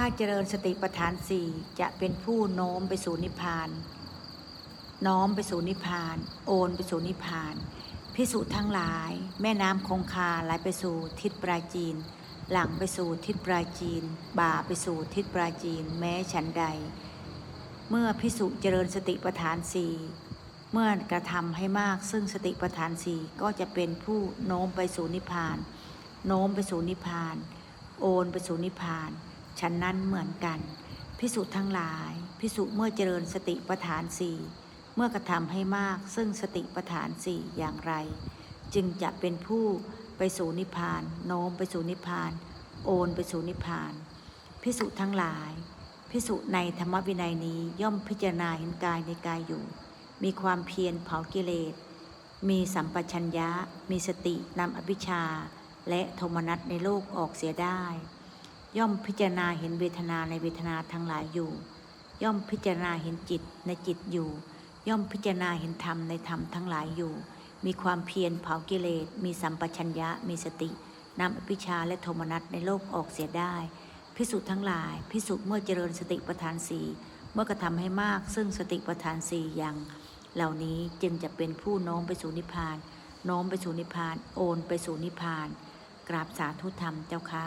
ถ้าเจริญสติปัฏฐานสี่จะเป็นผู้โน้มไปสู่นิพพานน้อมไปสู่นิพพาน โอนไปสู่นิพพาน พิสุทั้งหลาย แม่น้ำคงคาไหลไปสู่ทิศปราจีน หลังไปสู่ทิศปราจีน บ่าไปสู่ทิศปราจีน แม้ฉันใด เมื่อพิสุเจริญสติปัฏฐานสี่เมื่อกระทำให้มากซึ่งสติปัฏฐานสี่ก็จะเป็นผู้โน้มไปสู่นิพพาน โน้มไปสู่นิพพาน โอนไปสู่นิพพาน ฉันนั้นเหมือนกัน พิสุทั้งหลาย พิสุเมื่อเจริญสติปัฏฐานสี่เมื่อกระทำให้มากซึ่งสติปัฏฐานสี่อย่างไร จึงจะเป็นผู้ไปสู่นิพพานโน้มไปสู่นิพพาน โอนไปสู่นิพพาน พิสุทั้งหลาย พิสุในธรรมวินัยนี้ย่อมพิจารณาเห็นกายในกายอยู่ มีความเพียรเผากิเลส มีสัมปชัญญะ มีสตินำอภิชาและโทมนัสในโลกออกเสียได้ ย่อมพิจารณาเห็นเวทนาในเวทนาทั้งหลายอยู่ ย่อมพิจารณาเห็นจิตในจิตอยู่ ย่อมพิจารณาเห็นธรรมในธรรมทั้งหลายอยู่ มีความเพียรเผากิเลส มีสัมปชัญญะ มีสตินำอภิชาและโทมนัสในโลกออกเสียได้ พิสุทั้งหลาย พิสุเมื่อเจริญสติปัฏฐานสีเมื่อกระทำให้มากซึ่งสติปัฏฐานสี่อย่าง เหล่านี้จึงจะเป็นผู้โน้มไปสู่นิพพานโน้มไปสู่นิพพาน โอนไปสู่นิพพาน กราบสาธุธรรมเจ้าค่ะ